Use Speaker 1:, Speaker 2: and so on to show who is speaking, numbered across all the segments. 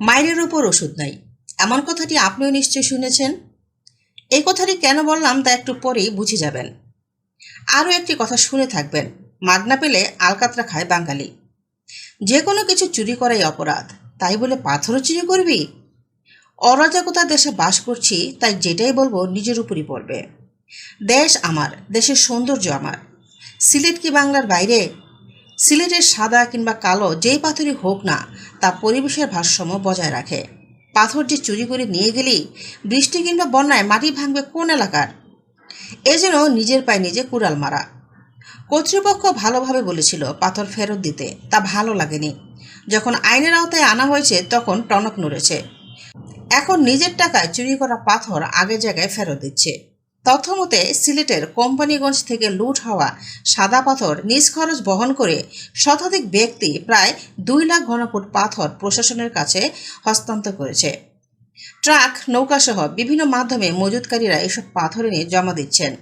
Speaker 1: মায়ের ওপর ওষুধ নাই। এমন কথাটি আপনিও নিশ্চয়ই শুনেছেন? এই কথাটি কেন বললাম তা একটু পরেই বুঝে যাবেন। আরও একটি কথা শুনে থাকবেন। মাদ না পেলে আলকাতরা খায় বাঙালি। যে কোনো কিছু চুরি করাই অপরাধ। তাই বলে পাথরও চুরি করবি? অরাজকতার দেশে বাস করছি, তাই যেটাই বলব নিজের উপরই পড়বে। দেশ আমার, দেশের সৌন্দর্য আমার। সিলেট কি বাংলার বাইরে? সিলেটের সাদা কিংবা কালো যেই পাথরই হোক না, তা পরিবেশের ভারসাম্য বজায় রাখে। পাথর যে চুরি করে নিয়ে গেলেই বৃষ্টি কিংবা বন্যায় মাটি ভাঙবে কোন এলাকার? এ যেন নিজের পায়ে নিজে কুড়াল মারা। কর্তৃপক্ষ ভালোভাবে বলেছিল পাথর ফেরত দিতে, তা ভালো লাগেনি। যখন আইনের আওতায় আনা হয়েছে, তখন টনক নড়েছে। এখন নিজের টাকায় চুরি করা পাথর আগের জায়গায় ফেরত দিচ্ছে। তথ্যমতে, সিলেটের কোম্পানিগঞ্জ থেকে লুট হওয়া সাদা পাথর নিজ খরচ বহন করে শতাধিক ব্যক্তি প্রায় দুই লাখ ঘনফুট পাথর প্রশাসনের কাছে হস্তান্তর করেছে। ট্রাক, নৌকাসহ বিভিন্ন মাধ্যমে মজুদকারীরা এসব পাথর এনে জমা দিচ্ছেন।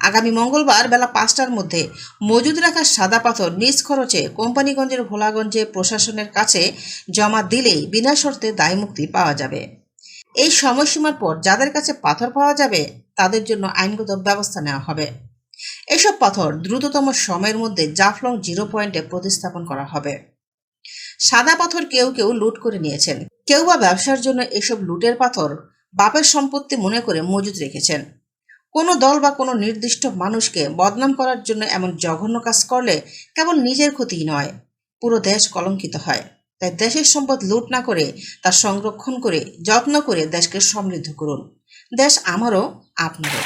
Speaker 1: আগামী মঙ্গলবার বেলা পাঁচটার মধ্যে মজুদ রাখা সাদা পাথর নিজ খরচে কোম্পানিগঞ্জের ভোলাগঞ্জে প্রশাসনের কাছে জমা দিলেই বিনা শর্তে দায়মুক্তি পাওয়া যাবে। এই সময়সীমার পর যাদের কাছে পাথর পাওয়া যাবে, তাদের জন্য আইনগত ব্যবস্থা নেওয়া হবে। এসব পাথর দ্রুততম সময়ের মধ্যে জাফলং জিরো পয়েন্টে প্রতিস্থাপন করা হবে। সাদা পাথর কেউ কেউ লুট করে নিয়েছেন। কেউ বা ব্যবসার জন্য এসব লুটের পাথর বাপের সম্পত্তি মনে করে মজুদ রেখেছেন। কোনো দল বা কোনো নির্দিষ্ট মানুষকে বদনাম করার জন্য এমন জঘন্য কাজ করলে কেবল নিজের ক্ষতিই নয়, পুরো দেশ কলঙ্কিত হয়। তাই দেশের সম্পদ লুট না করে তার সংরক্ষণ করে, যত্ন করে দেশকে সমৃদ্ধ করুন। দেশ আমারও, আপনারও।